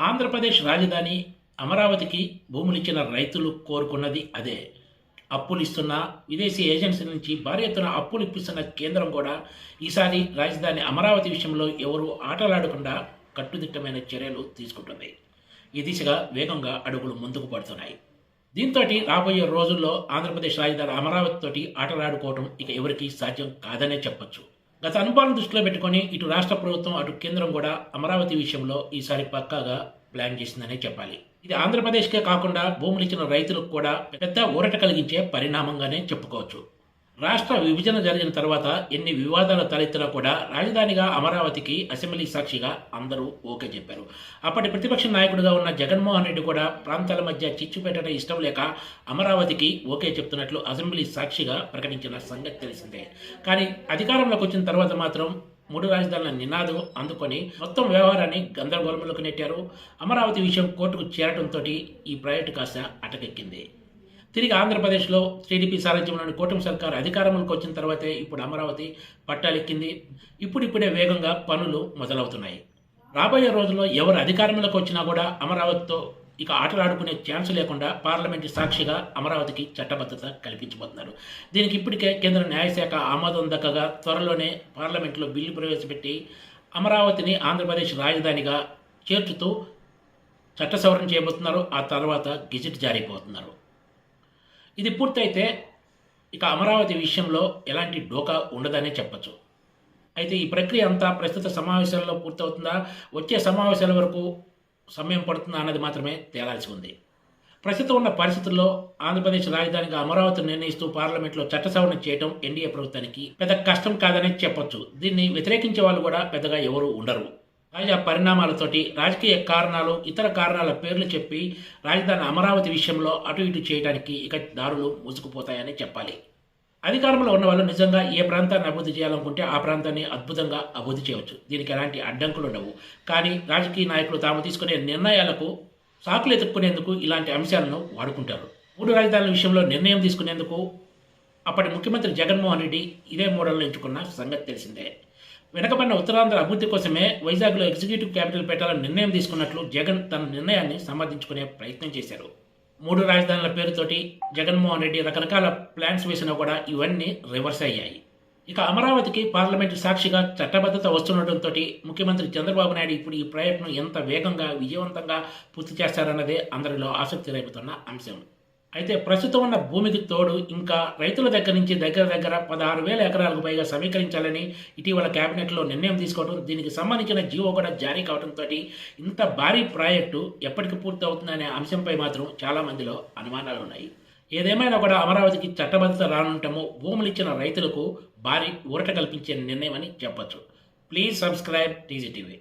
ఆంధ్రప్రదేశ్ రాజధాని అమరావతికి భూములిచ్చిన రైతులు కోరుకున్నది అదే. అప్పులు ఇస్తున్న విదేశీ ఏజెన్సీ నుంచి భారీ ఎత్తున అప్పులు ఇప్పిస్తున్న కేంద్రం కూడా ఈసారి రాజధాని అమరావతి విషయంలో ఎవరు ఆటలాడకుండా కట్టుదిట్టమైన చర్యలు తీసుకుంటుంది. ఈ దిశగా వేగంగా అడుగులు ముందుకు పడుతున్నాయి. దీంతో రాబోయే రోజుల్లో ఆంధ్రప్రదేశ్ రాజధాని అమరావతితోటి ఆటలాడుకోవడం ఇక ఎవరికి సాధ్యం కాదనే చెప్పొచ్చు. గత అనుభవాలను దృష్టిలో పెట్టుకొని ఇటు రాష్ట్ర ప్రభుత్వం అటు కేంద్రం కూడా అమరావతి విషయంలో ఈసారి పక్కాగా ప్లాన్ చేసిందనే చెప్పాలి. ఇది ఆంధ్రప్రదేశ్కే కాకుండా భూములు ఇచ్చిన రైతులకు కూడా పెద్ద ఊరట కలిగించే పరిణామంగానే చెప్పుకోవచ్చు. రాష్ట్ర విభజన జరిగిన తర్వాత ఎన్ని వివాదాలు తలెత్తినా కూడా రాజధానిగా అమరావతికి అసెంబ్లీ సాక్షిగా అందరూ ఓకే చెప్పారు. అప్పటి ప్రతిపక్ష నాయకుడిగా ఉన్న జగన్మోహన్ రెడ్డి కూడా ప్రాంతాల మధ్య చిచ్చు పెట్టడం ఇష్టం లేక అమరావతికి ఓకే చెప్తున్నట్లు అసెంబ్లీ సాక్షిగా ప్రకటించిన సంగతి తెలిసిందే. కానీ అధికారంలోకి వచ్చిన తర్వాత మాత్రం మూడు రాజధానుల నినాదం అందుకొని మొత్తం వ్యవహారాన్ని గందరగోళంలోకి నెట్టారు. అమరావతి విషయం కోర్టుకు చేరడంతో ఈ ప్రాజెక్టు కాస్త అటకెక్కింది. తిరిగి ఆంధ్రప్రదేశ్లో టీడీపీ సారథ్యంలోని కూటమి సర్కారు అధికారంలోకి వచ్చిన తర్వాతే ఇప్పుడు అమరావతి పట్టాలెక్కింది. ఇప్పుడిప్పుడే వేగంగా పనులు మొదలవుతున్నాయి. రాబోయే రోజుల్లో ఎవరు అధికారంలోకి వచ్చినా కూడా అమరావతితో ఇక ఆటలాడుకునే ఛాన్స్ లేకుండా పార్లమెంటు సాక్షిగా అమరావతికి చట్టబద్ధత కల్పించబోతున్నారు. దీనికి ఇప్పటికే కేంద్ర న్యాయశాఖ ఆమోదం దక్కగా త్వరలోనే పార్లమెంట్లో బిల్లు ప్రవేశపెట్టి అమరావతిని ఆంధ్రప్రదేశ్ రాజధానిగా చేర్చుతూ చట్ట సవరణ చేయబోతున్నారు. ఆ తర్వాత గెజిట్ జారీ పోతున్నారు ఇది పూర్తయితే ఇక అమరావతి విషయంలో ఎలాంటి డోకా ఉండదనే చెప్పచ్చు. అయితే ఈ ప్రక్రియ అంతా ప్రస్తుత సమావేశాల్లో పూర్తవుతుందా? వచ్చే సమావేశాల వరకు సమయం పడుతుందా అన్నది మాత్రమే తేలాల్సి ఉంది. ప్రస్తుతం ఉన్న పరిస్థితుల్లో ఆంధ్రప్రదేశ్ రాజధానిగా అమరావతిని నిర్ణయిస్తూ పార్లమెంట్లో చట్టసవరణ చేయడం ఎన్డీఏ ప్రభుత్వానికి పెద్ద కష్టం కాదనే చెప్పొచ్చు. దీన్ని వ్యతిరేకించే వాళ్ళు కూడా పెద్దగా ఎవరూ ఉండరు. తాజా పరిణామాలతోటి రాజకీయ కారణాలు ఇతర కారణాల పేర్లు చెప్పి రాజధాని అమరావతి విషయంలో అటు ఇటు చేయడానికి ఇక దారులు మూసుకుపోతాయని చెప్పాలి. అధికారంలో ఉన్న వాళ్ళు నిజంగా ఏ ప్రాంతాన్ని అభివృద్ధి చేయాలనుకుంటే ఆ ప్రాంతాన్ని అద్భుతంగా అభివృద్ధి చేయవచ్చు. దీనికి ఎలాంటి అడ్డంకులు ఉండవు. కానీ రాజకీయ నాయకులు తాము తీసుకునే నిర్ణయాలకు సాకులు ఎత్తుక్కునేందుకు ఇలాంటి అంశాలను వాడుకుంటారు. మూడు రాజధానుల విషయంలో నిర్ణయం తీసుకునేందుకు అప్పటి ముఖ్యమంత్రి జగన్మోహన్ రెడ్డి ఇదే మోడల్ను ఎంచుకున్న సంగతి తెలిసిందే. వెనకబడిన ఉత్తరాంధ్ర అభివృద్ధి కోసమే వైజాగ్లో ఎగ్జిక్యూటివ్ క్యాపిటల్ పెట్టాలని నిర్ణయం తీసుకున్నట్లు జగన్ తన నిర్ణయాన్ని సమర్థించుకునే ప్రయత్నం చేశారు. మూడు రాజధానుల పేరుతోటి జగన్మోహన్ రెడ్డి రకరకాల ప్లాన్స్ వేసినా కూడా ఇవన్నీ రివర్స్ అయ్యాయి. ఇక అమరావతికి పార్లమెంటు సాక్షిగా చట్టబద్ధత వస్తుండటంతో ముఖ్యమంత్రి చంద్రబాబు నాయుడు ఇప్పుడు ఈ ప్రయత్నం ఎంత వేగంగా విజయవంతంగా పూర్తి చేస్తారన్నదే అందరిలో ఆసక్తి రేపుతున్న అంశం. అయితే ప్రస్తుతం ఉన్న భూమికి తోడు ఇంకా రైతుల దగ్గర నుంచి దగ్గర దగ్గర పదహారు వేల ఎకరాలకు పైగా సమీకరించాలని ఇటీవల కేబినెట్లో నిర్ణయం తీసుకోవడం దీనికి సంబంధించిన జీవో కూడా జారీ కావడంతో ఇంత భారీ ప్రాజెక్టు ఎప్పటికి పూర్తి అవుతుందనే అంశంపై మాత్రం చాలా మందిలో అనుమానాలు ఉన్నాయి. ఏదేమైనా కూడా అమరావతికి చట్టబద్ధత రానుంటామో భూములు ఇచ్చిన రైతులకు భారీ ఊరట కల్పించే నిర్ణయం అని చెప్పొచ్చు ప్లీజ్ సబ్స్క్రైబ్ టీజీటీవీ